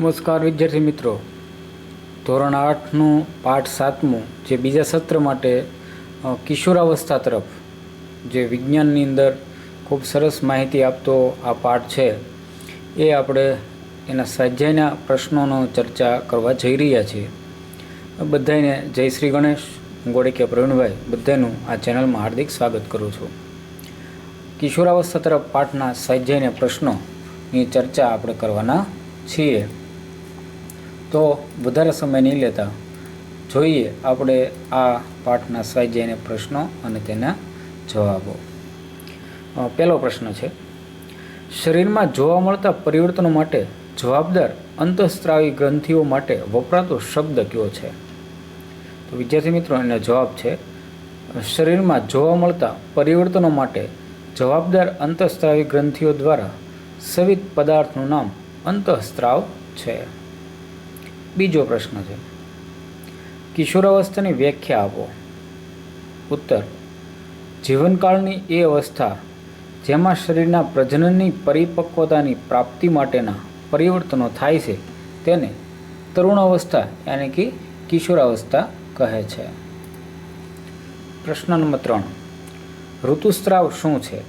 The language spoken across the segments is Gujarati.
નમસ્કાર વિદ્યાર્થી મિત્રો. ધોરણ આઠનું પાઠ સાતમું જે બીજા સત્ર માટે કિશોરાવસ્થા તરફ જે વિજ્ઞાનની અંદર ખૂબ સરસ માહિતી આપતો આ પાઠ છે. એ આપણે એના સ્વાધ્યાયના પ્રશ્નોનો ચર્ચા કરવા જઈ રહ્યા છીએ. બધાને જય શ્રી ગણેશ, હું ગોળીકિયા પ્રવીણભાઈ, બધાનું આ ચેનલમાં હાર્દિક સ્વાગત કરું છું. કિશોરાવસ્થા તરફ પાઠના સ્વાધ્યાયના પ્રશ્નોની ચર્ચા આપણે કરવાના છીએ. તો વધારે સમય નહીં લેતા જોઈએ આપણે આ પાઠના સ્વાધ્યાયના પ્રશ્નો અને તેના જવાબો. પહેલો પ્રશ્ન છે, શરીરમાં જોવા મળતા પરિવર્તનો માટે જવાબદાર અંતઃસ્ત્રાવી ગ્રંથિઓ માટે વપરાતો શબ્દ કયો છે? તો વિદ્યાર્થી મિત્રો, એનો જવાબ છે, શરીરમાં જોવા મળતા પરિવર્તનો માટે જવાબદાર અંતઃસ્ત્રાવી ગ્રંથિઓ દ્વારા સવિત પદાર્થનું નામ અંતઃસ્ત્રાવ છે. બીજો પ્રશ્ન છે. કિશોરાવસ્થાની વ્યાખ્યા આપો. ઉત્તર, જીવનકાળની એ અવસ્થા જેમાં શરીરના પ્રજનનની પરિપક્વતાની પ્રાપ્તિ માટેના પરિવર્તનો થાય છે તેને તરુણ અવસ્થા યાની કે કિશોરાવસ્થા કહે છે. પ્રશ્ન નંબર ત્રણ, ઋતુસ્ત્રાવ શું છે?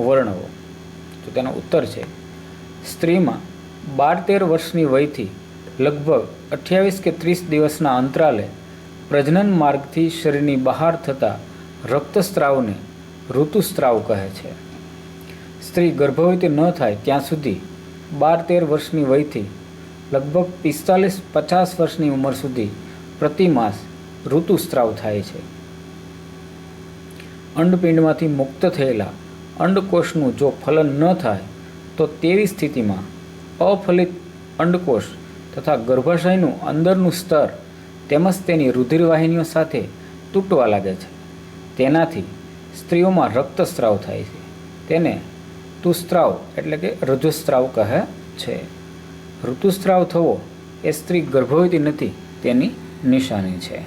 વર્ણવો. તો તેનો ઉત્તર છે, સ્ત્રીમાં બાર તેર વર્ષની વયથી લગભગ અઠ્યાવીસ કે ત્રીસ દિવસના અંતરાલે પ્રજનન માર્ગથી શરીરની બહાર થતા રક્તસ્ત્રાવને ઋતુસ્ત્રાવ કહે છે. સ્ત્રી ગર્ભવતી ન થાય ત્યાં સુધી બાર તેર વર્ષની વયથી લગભગ પિસ્તાલીસ પચાસ વર્ષની ઉંમર સુધી પ્રતિમાસ ઋતુસ્ત્રાવ થાય છે. અંડપિંડમાંથી મુક્ત થયેલા અંડકોષનું જો ફલન ન થાય તો તેવી સ્થિતિમાં અફલિત અંડકોષ તથા ગર્ભાશયનું અંદરનું સ્તર તેમજ તેની રુધિરવાહિનીઓ સાથે તૂટવા લાગે છે. તેનાથી સ્ત્રીઓમાં રક્તસ્રાવ થાય છે. તેને તુસ્ત્રાવ એટલે કે રજુસ્ત્રાવ કહે છે. ઋતુસ્ત્રાવ થવો એ સ્ત્રી ગર્ભવતી નથી, તેની નિશાની છે.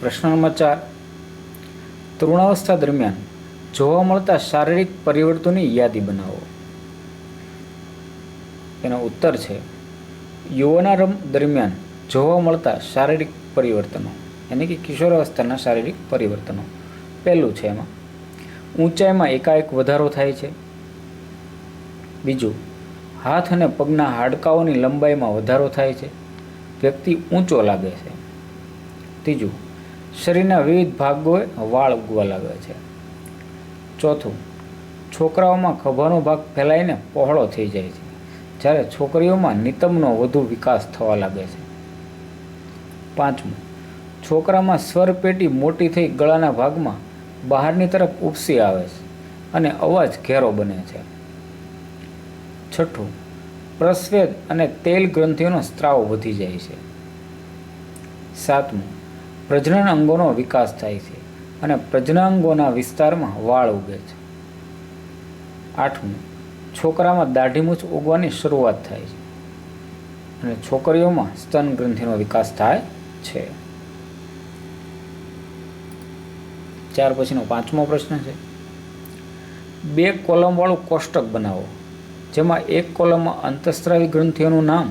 પ્રશ્ન નંબર ચાર. તરુણાવસ્થા દરમિયાન જોવા મળતા શારીરિક પરિવર્તનોની યાદી બનાવો. એનો ઉત્તર છે, યૌવનારંભ દરમિયાન જોવા મળતા શારીરિક પરિવર્તનો એટલે કે કિશોરાવસ્થાના શારીરિક પરિવર્તનો. પહેલું છે એમાં. ઊંચાઈમાં એકાએક વધારો થાય છે. બીજું, હાથ અને પગના હાડકાઓની લંબાઈમાં વધારો થાય છે. વ્યક્તિ ઊંચો લાગે છે. ત્રીજું, શરીરના વિવિધ ભાગોએ વાળ ઉગવા લાગે છે. ચોથું, છોકરાઓમાં ખભાનો ભાગ ફેલાઈને પહોળો થઈ જાય છે. જ્યારે છોકરીઓમાં નિતમનો વધુ વિકાસ થવા લાગે છે. પાંચમું, છોકરામાં સ્વરપેટી મોટી થઈ ગળાના ભાગમાં બહારની તરફ ઉપસી આવે છે અને અવાજ ઘેરો બને છે. છઠ્ઠું, પ્રસ્વેદ અને તેલ ગ્રંથિઓનો સ્ત્રાવ વધી જાય છે. સાતમું, પ્રજનન અંગોનો વિકાસ થાય છે અને પ્રજનાંગોના વિસ્તારમાં વાળ ઉગે છે. આઠમું છોકરામાં દાઢીમૂછ ઉગવાની શરૂઆત થાય છે. અને છોકરીઓમાં સ્તન ગ્રંથિનો વિકાસ થાય છે. ત્યાર પછીનો પાંચમો પ્રશ્ન છે. બે કોલમવાળું કોષ્ટક બનાવો, જેમાં એક કોલમમાં અંતઃસ્ત્રાવી ગ્રંથિઓનું નામ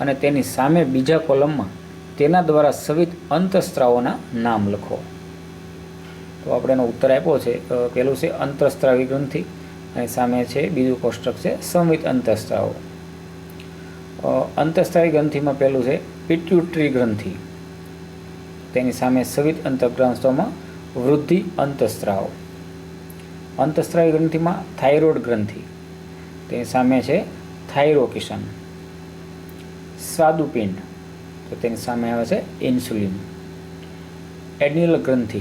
અને તેની સામે બીજા કોલમમાં તેના દ્વારા સવિત અંતઃસ્ત્રાવોના નામ લખો. તો આપણે એનો ઉત્તર આપ્યો છે. પહેલું છે અંતઃસ્ત્રાવી ગ્રંથિ. અને સામે છે બીજું કોષ્ટક છે સંવિત અંતઃસ્ત્રાવો. અંતઃસ્ત્રાવી ગ્રંથિમાં પહેલું છે પિટ્યુટરી ગ્રંથિ. તેની સામે સવિત અંતઃગ્રંથોમાં વૃદ્ધિ અંતઃસ્ત્રાવ. અંતઃસ્ત્રાવી ગ્રંથિમાં થાઇરોઇડ ગ્રંથિ. તેની સામે છે થાઇરોકિશન. સ્વાદુપિંડ. તો તેની સામે આવે છે ઇન્સ્યુલિન. એડિનલ ગ્રંથિ.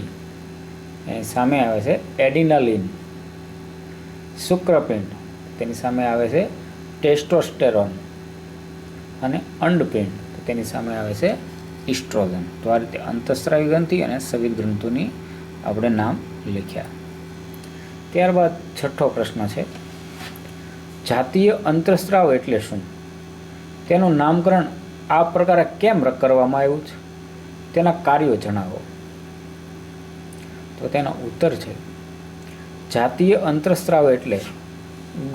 એની સામે આવે છે એડિનાલિન. શુક્રપિંડ. તેની સામે આવે છે ટેસ્ટોસ્ટેરોન અને અંડપિંડ. તેની સામે આવે છે ઇસ્ટ્રોજન. તો આ રીતે અંતઃસ્ત્રાવી ગ્રંથિ અને સવિત ગ્રંથોની આપણે નામ લખ્યા. ત્યારબાદ છઠ્ઠો પ્રશ્ન છે, જાતીય અંતઃસ્ત્રાવ એટલે શું? તેનું નામકરણ આ પ્રકારે કેમ કરવામાં આવ્યું છે? તેના કાર્યો જણાવો. તો તેનો ઉત્તર છે જાતીય અંતઃસ્ત્રાવ એટલે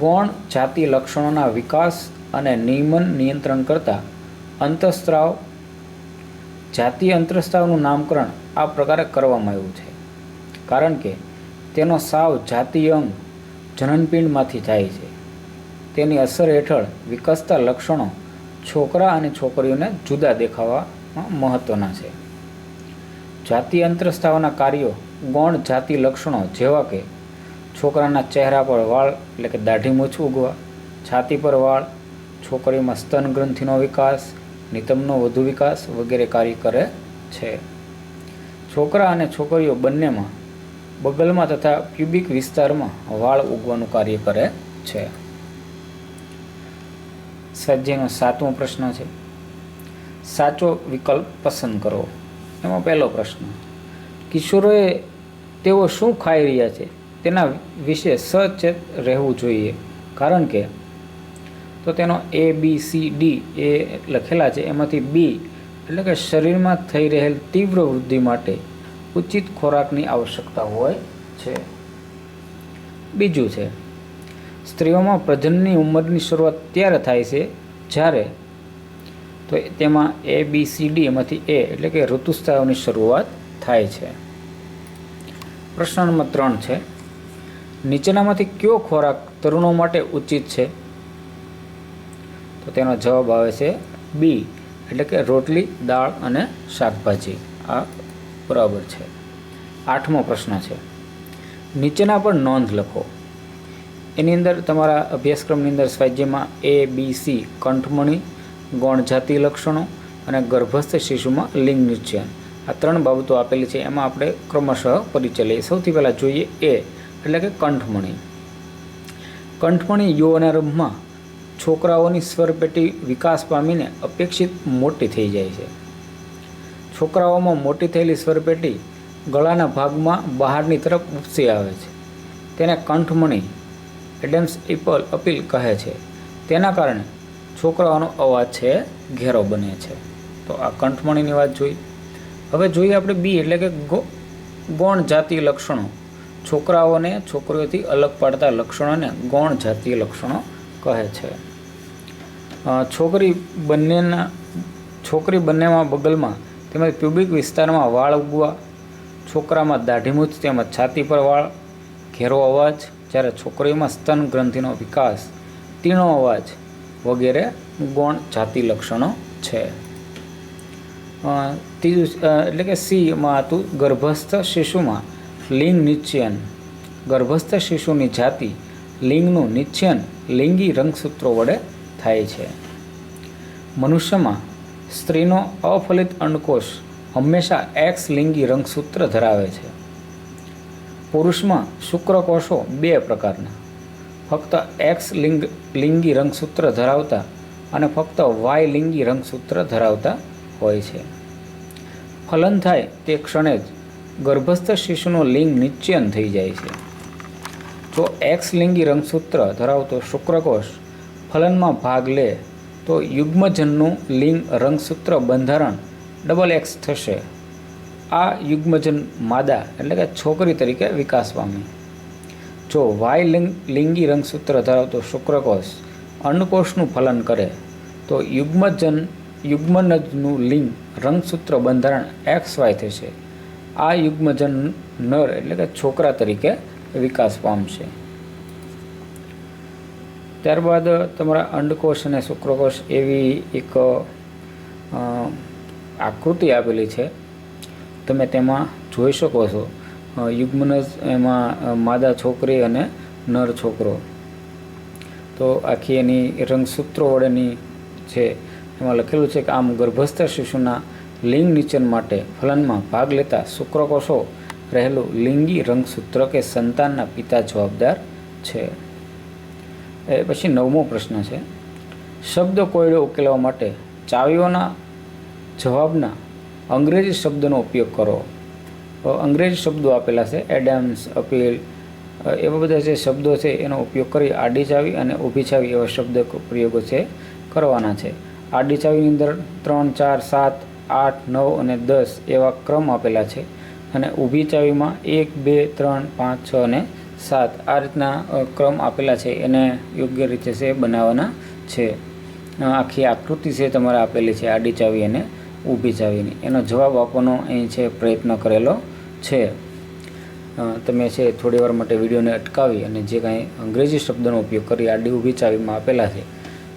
ગૌણ જાતિ લક્ષણોના વિકાસ અને નિયમન નિયંત્રણ કરતા અંતઃસ્ત્રાવ જાતીય અંતરસ્ત્રાવનું નામકરણ આ પ્રકારે કરવામાં આવ્યું છે. કારણ કે તેનો સાવ જાતીય અંગ જનનપિંડમાંથી જાય છે. તેની અસર હેઠળ વિકસતા લક્ષણો છોકરા અને છોકરીઓને જુદા દેખાવામાં મહત્ત્વના છે. જાતિ અંતરસ્ત્રાવના કાર્યો ગૌણ જાતિ લક્ષણો જેવા કે છોકરાના ચહેરા પર વાળ, એટલે કે દાઢી મૂછ ઉગવા છાતી પર વાળ, છોકરીમાં સ્તન ગ્રંથિનો વિકાસ, નિતમનો વધુ વિકાસ વગેરે કાર્ય કરે છે. છોકરા અને છોકરીઓ બંનેમાં બગલમાં તથા પ્યુબિક વિસ્તારમાં વાળ ઉગવાનું કાર્ય કરે છે. સજ્જનો સાતમો પ્રશ્ન છે. સાચો વિકલ્પ પસંદ કરો. એમાં પહેલો પ્રશ્ન, કિશોરોએ તેઓ શું ખાઈ રહ્યા છે? તેના વિશે સચેત રહેવું જોઈએ. કારણ કે તો તેનો એ બી સી ડી એ લખેલા છે. એમાંથી બી એટલે કે શરીરમાં થઈ રહેલ તીવ્ર વૃદ્ધિ માટે ઉચિત ખોરાકની આવશ્યકતા હોય છે. બીજું છે, સ્ત્રીઓમાં પ્રજનનની ઉંમરની શરૂઆત ત્યારે થાય છે જ્યારે તો તેમાં એ બી સી ડી એમાંથી એ એટલે કે ઋતુસ્રાવની શરૂઆત થાય છે. પ્રશ્ન નંબર ત્રણ છે નીચેનામાંથી કયો ખોરાક તરુણો માટે ઉચિત છે? તો તેનો જવાબ આવે છે બી, એટલે કે રોટલી, દાળ અને શાકભાજી. આ બરાબર છે. આઠમો પ્રશ્ન છે. નીચેના પર નોંધ લખો. એની અંદર તમારા અભ્યાસક્રમની અંદર સ્વાધ્યાયમાં એ બી સી કંઠમણી ગૌણ જાતિ લક્ષણો અને ગર્ભસ્થ શિશુમાં લિંગ નિશ્ચયન. આ ત્રણ બાબતો આપેલી છે. એમાં આપણે ક્રમશઃ પરિચય લઈએ. સૌથી પહેલાં જોઈએ એ એટલે કે કંઠમણી. કંઠમણી યૌવનારંભમાં છોકરાઓની સ્વરપેટી વિકાસ પામીને અપેક્ષિત મોટી થઈ જાય છે. છોકરાઓમાં મોટી થયેલી સ્વરપેટી ગળાના ભાગમાં બહારની તરફ ઉપસી આવે છે. તેને કંઠમણી, એડમ્સ ઇપલ અપીલ કહે છે. તેના કારણે છોકરાઓનો અવાજ છે, ઘેરો બને છે. તો આ કંઠમણીની વાત જોઈ હવે જોઈએ આપણે બી એટલે કે ગૌણ જાતીય લક્ષણો. છોકરાઓને છોકરીઓથી અલગ પાડતા લક્ષણોને ગૌણ જાતીય લક્ષણો કહે છે. છોકરી બંનેના, છોકરી બંનેમાં બગલમાં તેમજ પ્યુબિક વિસ્તારમાં વાળ ઉગવા, છોકરામાં દાઢીમૂછ તેમજ છાતી પર વાળ, ઘેરો અવાજ, જ્યારે છોકરીમાં સ્તન ગ્રંથિનો વિકાસ તીણો અવાજ વગેરે ગૌણ જાતિ લક્ષણો છે. ત્રીજું એટલે કે સીમાં હતું ગર્ભસ્થ શિશુમાં લિંગ નિશ્ચયન. ગર્ભસ્થ શિશુની જાતિ લિંગનું નિશ્ચયન લિંગી રંગસૂત્રો વડે થાય છે. મનુષ્યમાં સ્ત્રીનો અફલિત અંડકોષ હંમેશા એક્સ લિંગી રંગસૂત્ર ધરાવે છે. પુરુષમાં શુક્રકોષો બે પ્રકારના. ફક્ત એક્સ લિંગ, લિંગી રંગસૂત્ર ધરાવતા અને ફક્ત વાય લિંગી રંગસૂત્ર ધરાવતા હોય છે. ફલન થાય તે ક્ષણે જ ગર્ભસ્થ શિશુનું લિંગ નિશ્ચયન થઈ જાય છે. જો એક્સ લિંગી રંગસૂત્ર ધરાવતો શુક્રકોષ ફલનમાં ભાગ લે, તો યુગ્મજનનું લિંગ રંગસૂત્ર બંધારણ ડબલ એક્સ થશે. આ યુગ્મજન માદા એટલે કે છોકરી તરીકે વિકાસ પામે જો વાય લિંગ, લિંગી રંગસૂત્ર ધરાવતો શુક્રકોષ અન્નકોષનું ફલન કરે, તો યુગ્મજન, યુગ્મનજનું લિંગ રંગસૂત્ર બંધારણ એક્સ વાય થશે. આ યુગ્મજન નર એટલે કે છોકરા તરીકે વિકાસ પામશે ત્યારબાદ તમારા અંડકોષ અને શુક્રકોષ એવી એક આકૃતિ આપેલી છે. તમે તેમાં જોઈ શકો છો યુગ્મનજ એમાં માદા છોકરી અને નર છોકરો. તો આખી એની રંગસૂત્રો વડેની છે. એમાં લખેલું છે કે આમ ગર્ભસ્થ શિશુના લિંગ નિચન માટે ફલનમાં ભાગ લેતા શુક્રકોષો રહેલું લિંગી રંગસૂત્ર કે સંતાનના પિતા જવાબદાર છે. એ પછી નવમો પ્રશ્ન છે. શબ્દ કોયડો ઉકેલવા માટે ચાવીઓના જવાબના અંગ્રેજી શબ્દનો ઉપયોગ કરો. અંગ્રેજી શબ્દો આપેલા છે, એડમ્સ, અપીલ એવા બધા જે શબ્દો છે એનો ઉપયોગ કરી આડી ચાવી અને ઊભી ચાવી એવા શબ્દ પ્રયોગો છે કરવાના છે. આડી ચાવીની અંદર ત્રણ, ચાર, સાત આઠ, નવ અને દસ એવા ક્રમ આપેલા છે અને ઊભી ચાવીમાં એક, બે, ત્રણ, પાંચ, છ અને સાત આ રીતના ક્રમ આપેલા છે. એને યોગ્ય રીતે છે બનાવવાના છે. આખી આકૃતિ છે તમારે આપેલી છે આડી ચાવી અને ઊભી ચાવીની. એનો જવાબ આપવાનો અહીં છે પ્રયત્ન કરેલો છે. તમે છે થોડી વાર માટે વિડીયોને અટકાવી અને જે કાંઈ અંગ્રેજી શબ્દનો ઉપયોગ કરી આડી ઊભી ચાવીમાં આપેલા છે,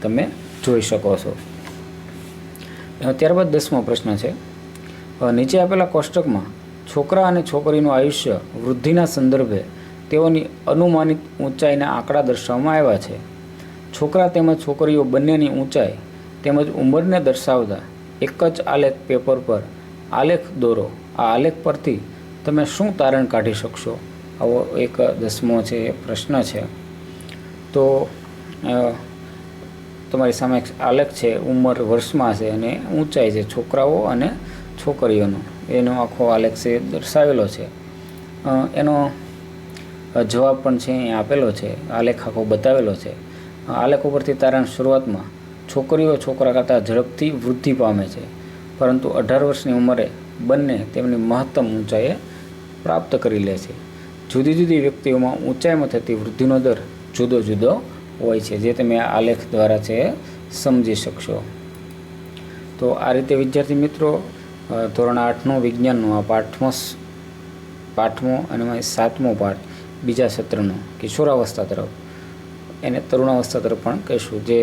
તમે જોઈ શકો છો. ત્યારબાદ દસમો પ્રશ્ન છે. નીચે આપેલા કોષ્ટકમાં છોકરા અને છોકરીનું આયુષ્ય વૃદ્ધિના સંદર્ભે તેઓની અનુમાનિત ઊંચાઈના આંકડા દર્શાવવામાં આવ્યા છે. છોકરા તેમજ છોકરીઓ બંનેની ઊંચાઈ તેમજ ઉંમરને દર્શાવતા એક જ આલેખ પેપર પર આલેખ દોરો. આ આલેખ પરથી તમે શું તારણ કાઢી શકશો? આવો એક દસમો છે, પ્રશ્ન છે. તો તમારી સામે આલેખ છે, ઉંમર વર્ષમાં છે અને ઊંચાઈ છે છોકરાઓ અને છોકરીઓનો. એનો આખો આલેખ છે દર્શાવેલો છે. એનો જવાબ પણ છે એ આપેલો છે આલેખ આખો બતાવેલો છે. આલેખ ઉપરથી તારણ શરૂઆતમાં, છોકરીઓ છોકરા કરતાં ઝડપથી વૃદ્ધિ પામે છે, પરંતુ અઢાર વર્ષની ઉંમરે બંને તેમની મહત્તમ ઊંચાઈએ પ્રાપ્ત કરી લે છે. જુદી જુદી વ્યક્તિઓમાં ઊંચાઈમાં થતી વૃદ્ધિનો દર જુદો જુદો હોય છે, જે તમે આલેખ દ્વારા છે, સમજી શકશો. તો આ રીતે, વિદ્યાર્થી મિત્રો ધોરણ આઠનું વિજ્ઞાનનું આ પાઠમો પાઠમો અને સાતમો પાઠ, બીજા સત્રનો, કિશોરાવસ્થા તરફ, એને તરુણાવસ્થા તરફ પણ કહીશું, જે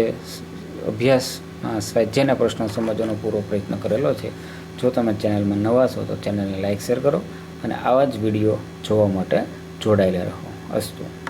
અભ્યાસ સ્વાધ્યાયના પ્રશ્નો સમજવાનો પૂરો પ્રયત્ન કરેલો છે. જો તમે ચેનલમાં નવા છો, તો ચેનલને લાઇક શેર કરો અને આવા જ વીડિયો જોવા માટે જોડાયેલા રહો. અસ્તુ.